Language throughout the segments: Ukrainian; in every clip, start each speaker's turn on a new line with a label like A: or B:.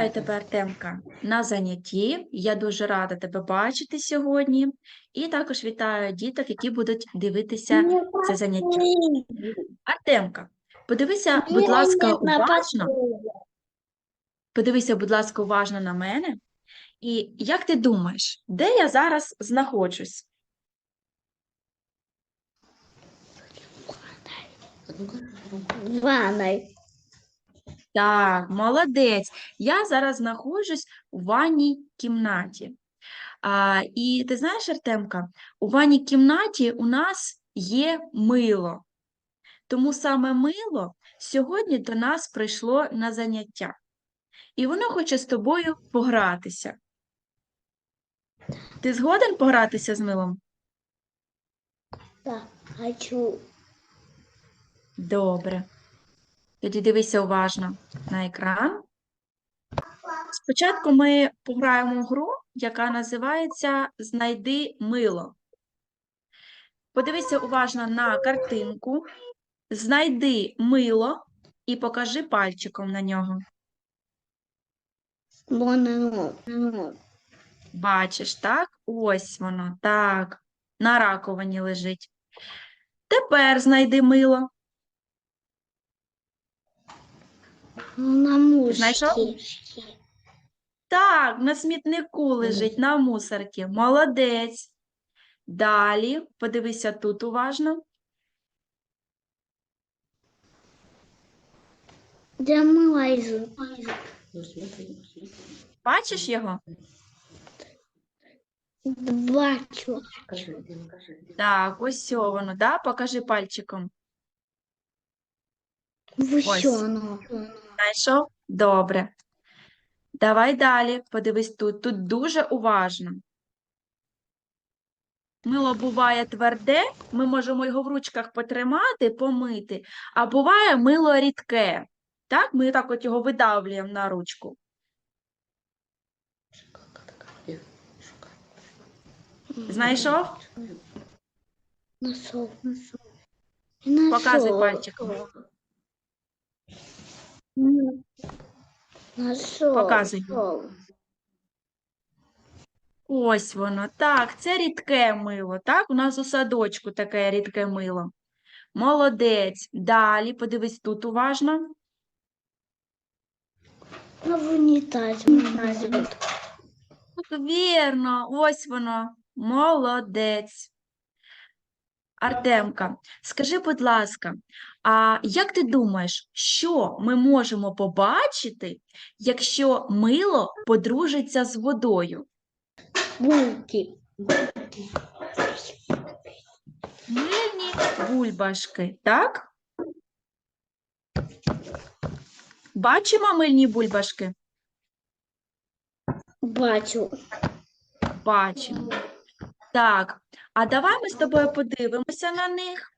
A: Вітаю тебе, Артемка, на занятті. Я дуже рада тебе бачити сьогодні. І також вітаю діток, які будуть дивитися це заняття. Артемка, подивися, будь ласка, уважно. Подивися, будь ласка, уважно на мене. І як ти думаєш, де я зараз знаходжусь?
B: Ванной.
A: Так, молодець. Я зараз знаходжусь у ванній кімнаті. А, і ти знаєш, Артемка, у ванній кімнаті у нас є мило. Тому саме мило сьогодні до нас прийшло на заняття. І воно хоче з тобою погратися. Ти згоден погратися з милом?
B: Да, хочу.
A: Добре. Тоді дивися уважно на екран. Спочатку ми пограємо в гру, яка називається Знайди мило. Подивися уважно на картинку, знайди мило і покажи пальчиком на нього. Бачиш, так? Ось воно, так. На раковині лежить. Тепер знайди мило.
B: На мушке.
A: Знайшов? Так, на смітнику лежить, на мусорці. Молодець. Далі, подивися тут уважно.
B: Де майже.
A: Бачиш його?
B: Бачу.
A: Так, ось воно, да? Покажи пальчиком.
B: Ось воно.
A: Знайшов? Добре. Давай далі. Подивись тут. Тут дуже уважно. Мило буває тверде, ми можемо його в ручках потримати, помити, а буває мило рідке. Так, ми так от його видавлюємо на ручку. Знайшов?
B: Нашов.
A: Показуй пальчиком.
B: Нашов.
A: Показуй. Ось воно. Так, це рідке мило. Так, у нас у садочку таке рідке мило. Молодець. Далі, подивись тут уважно.
B: На унітазі.
A: Вірно, ось воно. Молодець. Артемка, скажи, будь ласка, а як ти думаєш, що ми можемо побачити, якщо мило подружиться з водою?
B: Булки.
A: Мильні бульбашки, так? Бачимо мильні бульбашки?
B: Бачу.
A: Бачимо. Так, а давай ми з тобою подивимося на них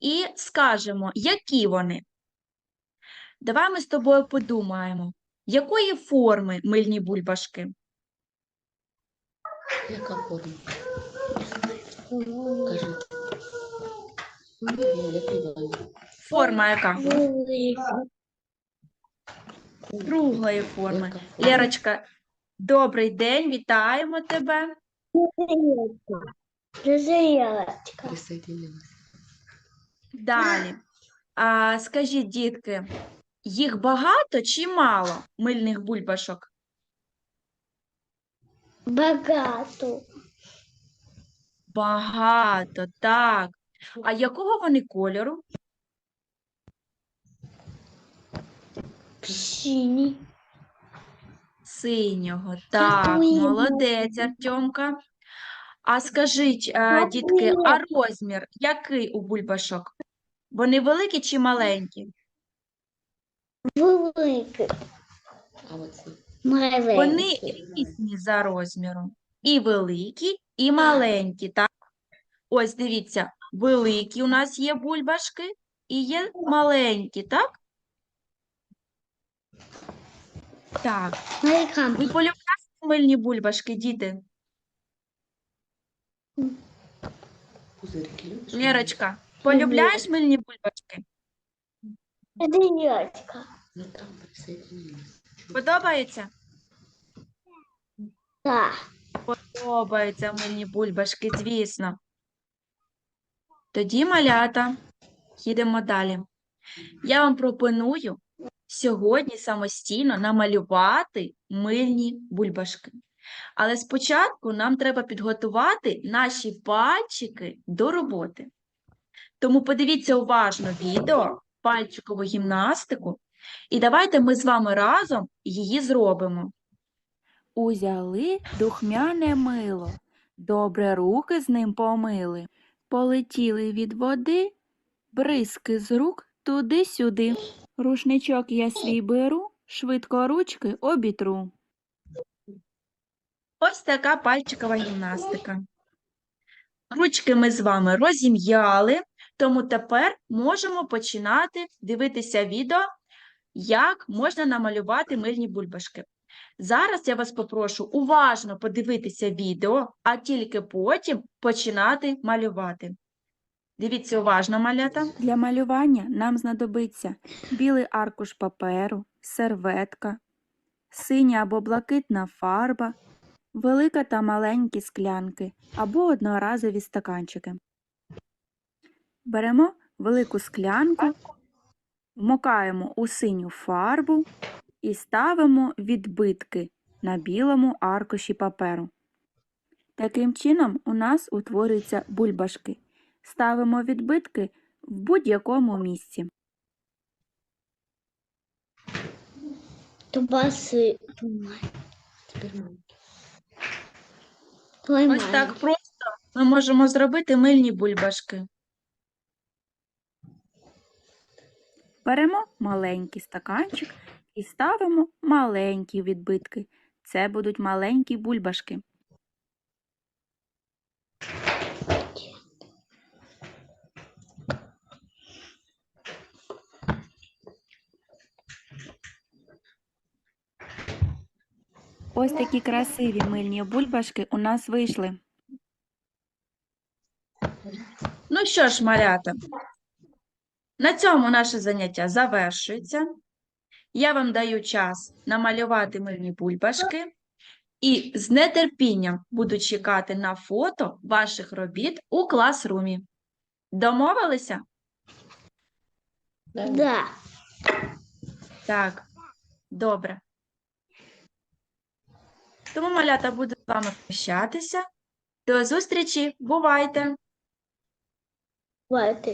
A: і скажемо, які вони. Давай ми з тобою подумаємо, якої форми мильні бульбашки?
C: Яка форма? Кажи.
A: Форма яка? Круглої форми. Лерочка, добрий день, вітаємо тебе.
B: Розрядка.
C: Присоединилась.
A: Далі. А, скажіть, дітки, їх багато чи мало мильних бульбашок?
B: Багато.
A: Багато, так. А якого вони кольору?
B: Синий.
A: Синього. Так, молодець, Артемка. А скажіть, а, дітки, а розмір який у бульбашок? Вони великі чи маленькі?
B: Великий.
C: А?
A: Вони різні за розміром. І великі, і маленькі, так? Ось дивіться, великі у нас є бульбашки і є маленькі, так? Так.
B: Маленька.
A: Ви полюбляєте мильні бульбашки, діти?
C: Пузирки любиш?
A: Лєрочка, полюбляєш мильні бульбашки?
B: Розрядка.
C: Ну там присоединилась.
A: Подобається?
B: Да.
A: Подобаються мильні бульбашки, звісно. Тоді, малята, їдемо далі. Я вам пропоную сьогодні самостійно намалювати мильні бульбашки. Але спочатку нам треба підготувати наші пальчики до роботи. Тому подивіться уважно відео, пальчикову гімнастику, і давайте ми з вами разом її зробимо.
D: Узяли духмяне мило, добре руки з ним помили, полетіли від води, бризки з рук туди-сюди. Рушничок я свій беру, швидко ручки обітру.
A: Ось така пальчикова гімнастика. Ручки ми з вами розім'яли, тому тепер можемо починати дивитися відео, як можна намалювати мильні бульбашки. Зараз я вас попрошу уважно подивитися відео, а тільки потім починати малювати. Дивіться уважно, малята.
D: Для малювання нам знадобиться білий аркуш паперу, серветка, синя або блакитна фарба, велика та маленькі склянки або одноразові стаканчики. Беремо велику склянку, вмокаємо у синю фарбу і ставимо відбитки на білому аркуші паперу. Таким чином у нас утворюються бульбашки. Ставимо відбитки в будь-якому місці.
B: Тубасы.
A: Ось так просто ми можемо зробити мильні бульбашки.
D: Беремо маленький стаканчик і ставимо маленькі відбитки. Це будуть маленькі бульбашки. Ось такі красиві мильні бульбашки у нас вийшли.
A: Ну що ж, малята, на цьому наше заняття завершується. Я вам даю час намалювати мильні бульбашки і з нетерпінням буду чекати на фото ваших робіт у класрумі. Домовилися?
C: Да.
B: Да.
A: Так, добре. Тому, малята, буду з вами прощатися. До зустрічі, бувайте!
B: Вот.